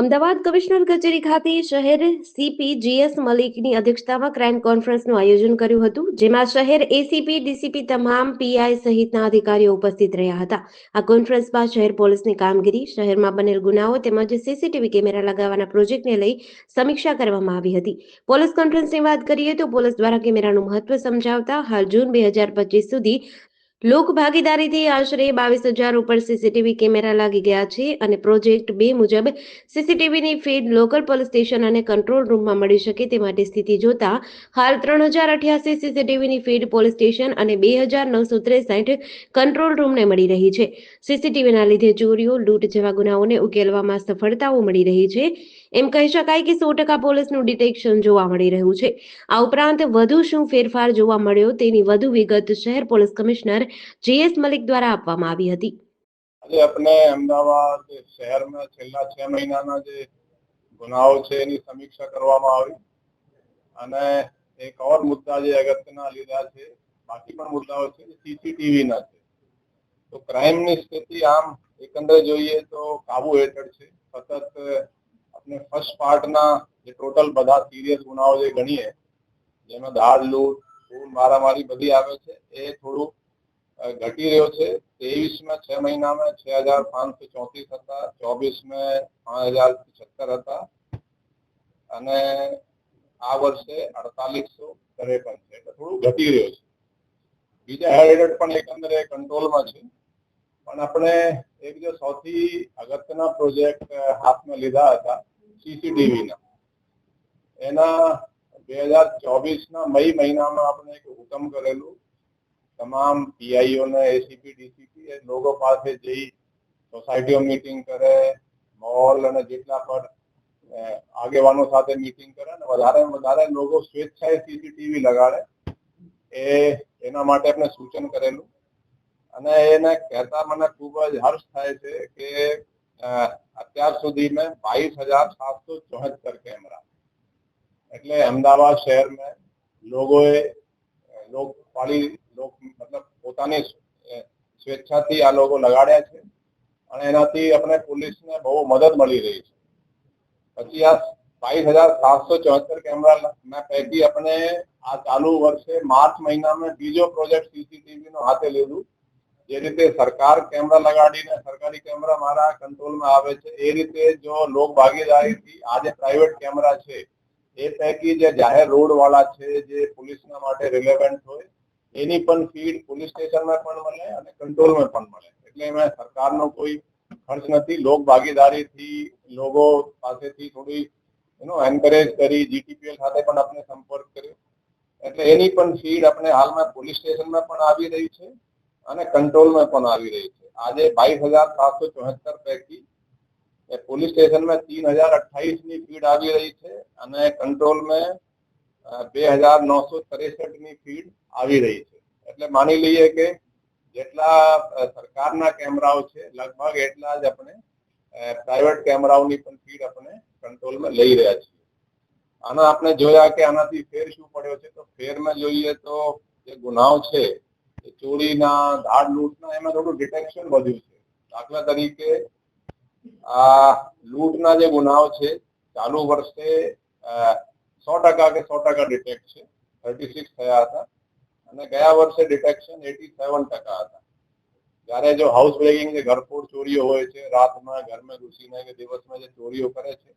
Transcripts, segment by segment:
Ahmedabad commissioner કચેરી ખાતે શહેર સીપી જીએસ મલિકની અધ્યક્ષતામાં ક્રાઇમ કોન્ફરન્સનું આયોજન કર્યું હતું, જેમાં શહેર એસીપી ડીસીપી તમામ પીઆઈ સહિતના અધિકારીઓ ઉપસ્થિત રહ્યા હતા. આ કોન્ફરન્સમાં શહેર પોલીસની કામગીરી, શહેરમાં બનેલ ગુનાઓ તેમજ સીસીટીવી કેમેરા લગાવવાના પ્રોજેક્ટને લઈ સમીક્ષા કરવામાં આવી હતી. પોલીસ કોન્ફરન્સની વાત કરીએ તો પોલીસ દ્વારા કેમેરાનું મહત્વ સમજાવતા હાલ જૂન બે હજાર પચીસ સુધી લોક ભાગીદારીથી આશરે બાવીસ હજાર ઉપર સીસીટીવી કેમેરા લાગી ગયા છે અને પ્રોજેક્ટ બે મુજબ સીસીટીવીની ફીડ લોકલ પોલીસ સ્ટેશન અને કંટ્રોલ રૂમમાં મળી શકે તે માટે સ્થિતિ જોતા હાલ ત્રણ હજાર અઠ્યાસી સીસીટીવીની ફીડ પોલીસ સ્ટેશન અને બે હજાર નવસો ત્રેસાઠ કંટ્રોલ રૂમને મળી રહી છે. સીસીટીવીના લીધે ચોરીઓ, લૂંટ જેવા ગુનાઓને ઉકેલવામાં સફળતાઓ મળી રહી છે. એમ કહી શકાય કે સો ટકા પોલીસનું ડિટેક્શન જોવા મળી રહ્યું છે. આ ઉપરાંત વધુ શું ફેરફાર જોવા મળ્યો તેની વધુ વિગત શહેર પોલીસ કમિશનર જીએસ મલિક દ્વારા આપવામાં આવી હતી. આપણે અમદાવાદ શહેરમાં છેલ્લા છ મહિનાના જે ગુનાઓ છે એની સમીક્ષા કરવામાં આવી. અને એક ઓર મુદ્દા જે અગત્યના લીધા છે, બાકી પણ મુદ્દાઓ છે સીસીટીવી ના છે. તો ક્રાઇમની સ્થિતિ આમ એકંદરે જોઈએ તો કાબુ હેઠળ છે. સતત આપણે ફર્સ્ટ પાર્ટના જે ટોટલ બધા સિરિયસ ગુનાઓ જે ગણીએ, જેમાં દાળ, લૂંટ ખૂન મારામારી બધી આવે છે, એ થોડું ઘટી રહ્યો છે. ત્રેવીસમાં છ મહિનામાં છ હજાર પાંચસો ચોત્રીસ હતા. ચોવીસમાં પાંચ હજાર સત્તર હતા. અને આ વર્ષે અડતાલીસો ત્રેપન છે. એટલે થોડું ઘટી રહ્યો છે. બીજા હેરિટેજ પણ એકંદરે કંટ્રોલમાં છે. પણ આપણે એક જે સૌથી અગત્યના પ્રોજેક્ટ હાથમાં લીધા હતા સીસીટીવીના એના બે હજાર ચોવીસના મઈ મહિનામાં આપણે એક હુકમ કરેલું. તમામ પીઆઈઓને એસીપી ડીસીપી એ લોકો પાસે જઈ સોસાયટીઓ મીટિંગ કરે મોલ અને જેટલા પણ આગેવાનો સાથે મીટિંગ કરે અને વધારે વધારે લોકો સ્વેચ્છાએ સીસીટીવી લગાડે. એ, એના માટે આપણે સૂચન કરેલું. અને એને કહેતા મને ખૂબ જ હર્ષ થાય છે કે અત્યાર સુધી મેં બાવીસ હજાર સાતસો ચોહત્તર કેમેરા. એટલે અમદાવાદ શહેરમાં લોકોએ લોકપાલી લોક, મતલબ પોતાની સ્વેચ્છાથી આ લોકો લગાડ્યા છે અને એનાથી આપણે પોલીસને બહુ મદદ મળી રહી છે. પછી આ બાવીસ હજાર સાતસો ચોહત્તર કેમેરા પૈકી આપણે આ ચાલુ વર્ષે માર્ચ મહિનામાં બીજો પ્રોજેક્ટ સીસીટીવી નો હાથે લીધું. જે રીતે સરકાર કેમેરા લગાડીને, સરકારી કેમેરા મારા કંટ્રોલમાં આવે છે, એ રીતે જો લોક ભાગીદારીથી આ જે પ્રાઇવેટ કેમેરા છે, એ પૈકી જે જાહેર રોડ વાળા છે, જે પોલીસના માટે રિલેવન્ટ હોય, એની પણ ફીડ પોલીસ સ્ટેશનમાં પણ મળે અને કંટ્રોલમાં પણ મળે. એટલે એમાં સરકારનો કોઈ ખર્ચ નથી. લોક ભાગીદારીથી લોકો પાસેથી થોડી એનો એન્કરેજ કરી જીટીપીએલ સાથે પણ આપણે સંપર્ક કર્યો. એટલે એની પણ ફીડ આપણે હાલમાં પોલીસ સ્ટેશનમાં પણ આવી રહી છે. અને કંટ્રોલમાં પણ આવી રહી છે. આજે બાવીસ હજાર સાતસો ચોહત્તર પૈકી પોલીસ સ્ટેશનમાં તીન હજાર અઠ્ઠાવીસની ભીડ આવી રહી છે અને કંટ્રોલમાં બે હજાર નવસો ત્રેસઠની ભીડ આવી રહી છે. એટલે માની લઈએ કે જેટલા સરકારના કેમેરાઓ છે, લગભગ એટલા જ આપણે પ્રાઇવેટ કેમેરાઓની પણ ફીડ આપણે કંટ્રોલમાં લઈ રહ્યા છીએ. આના આપણે જોયા કે આનાથી ફેર શું પડ્યો છે? તો ફેરમાં જોઈએ તો જે ગુનાઓ છે ચોરીના ધાડ લૂંટના, એમાં થોડું ડિટેક્શન વધ્યું છે. દાખલા તરીકે, આ લૂંટના જે ગુનાઓ છે, ચાલુ વર્ષે સો ટકા કે સો ટકા ડિટેક્ટ છે. થર્ટી સિક્સ થયા હતા. અને ગયા વર્ષે ડિટેક્શન એટી સેવન ટકા હતા. જ્યારે જો હાઉસ બ્રેકિંગ જે ઘરફોડ ચોરીઓ હોય છે, રાતમાં, ઘરમાં ઘૂસીને કે દિવસમાં જે ચોરીઓ કરે છે,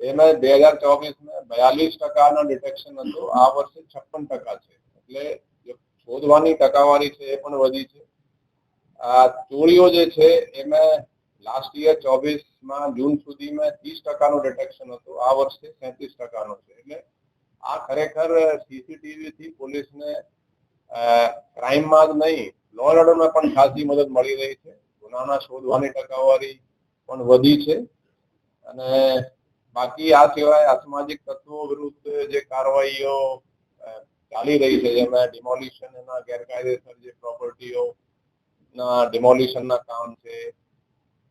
એમાં બે હજાર ચોવીસમાં બયાલીસ ટકાના ડિટેક્શન હતું. આ વર્ષે છપ્પન ટકા છે. એટલે શોધવાની ટકાવારી છે એ પણ વધી છે. આ ચોરીઓ જે છે એમાં લાસ્ટ યર ચોવીસમાં જૂન સુધીમાં ત્રીસ ટકાનું ડિટેક્શન હતું. આ વર્ષે સેત્રીસ ટકાનું છે. એટલે આ ખરેખર સીસીટીવી થી પોલીસને ક્રાઇમમાં જ નહીં લો એન્ડ પણ ખાસી મદદ મળી રહી છે. ગુનાના શોધવાની ટકાવારી પણ વધી છે. અને બાકી આ સિવાય અસામાજિક તત્વો વિરુદ્ધ જે કાર્યવાહીઓ ચાલી રહી છે. જેમાં ડિમોલિશન એના ગેરકાયદેસર જે પ્રોપર્ટીઓ ના ડિમોલિશનના કામ છે,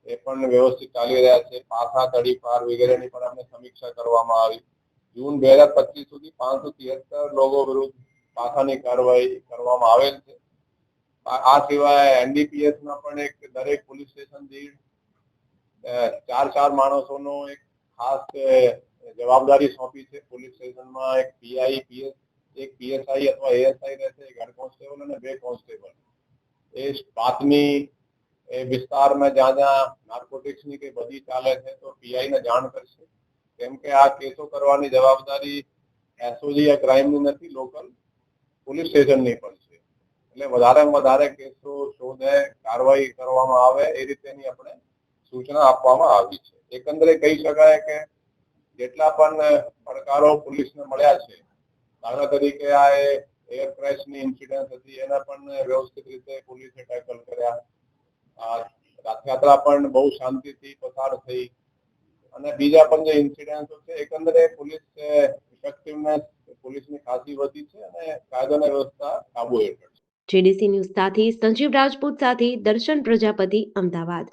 એ પણ વ્યવસ્થિત ચાલી રહ્યા છે. પાસા તડીપાર વગેરેની પણ આપણે સમીક્ષા કરવામાં આવી. જૂન બે હજાર પચીસ સુધી પાંચસો તિહત્તર લોકો વિરુદ્ધ પાસાની કાર્યવાહી કરવામાં આવેલ છે. આ સિવાય એનડીપીએસમાં પણ એક દરેક પોલીસ સ્ટેશન દીઠ ચાર ચાર માણસોનો એક ખાસ જવાબદારી સોંપી છે. પોલીસ સ્ટેશનમાં એક પીઆઈ, પીએસ એક પીએસઆઈ અથવા એએસઆઈ રહેશે, એક હેડ કોન્સ્ટેબલ અને બે કોન્સ્ટેબલ એ પાતની એ વિસ્તારમાં જ્યાં જ્યાં નાર્કોટિક્સની કે બધી ચાલે છે, તો પીઆઈને જાણ કરશે. કેમ કે આ કેસો કરવાની જવાબદારી એસઓજી યા ક્રાઇમની નથી લોકલ પોલીસ સ્ટેશનની પણ છે. એટલે વધારેમાં વધારે કેસો શોધે, કાર્યવાહી કરવામાં આવે, એ રીતેની આપણે સૂચના આપવામાં આવી છે. એકંદરે કહી શકાય કે જેટલા પણ પડકારો પોલીસને મળ્યા છે દાખલા તરીકે આ એર ક્રેશની ઇન્સિડન્ટ હતી, એના પણ વ્યવસ્થિત રીતે પોલીસે ટેકલ કર્યા. રથયાત્રા પણ બહુ શાંતિથી પસાર થઈ. અને બીજા પણ જે ઇન્સિડન્ટો છે, એકંદરે પોલીસ ઇફેક્ટિવનેસ પોલીસની ખાસી વધી છે અને કાયદો અને વ્યવસ્થા કાબુ હેઠળ જેડીસી ન્યૂઝ સાથે સંજીવ રાજપૂત સાથે દર્શન પ્રજાપતિ, અમદાવાદ.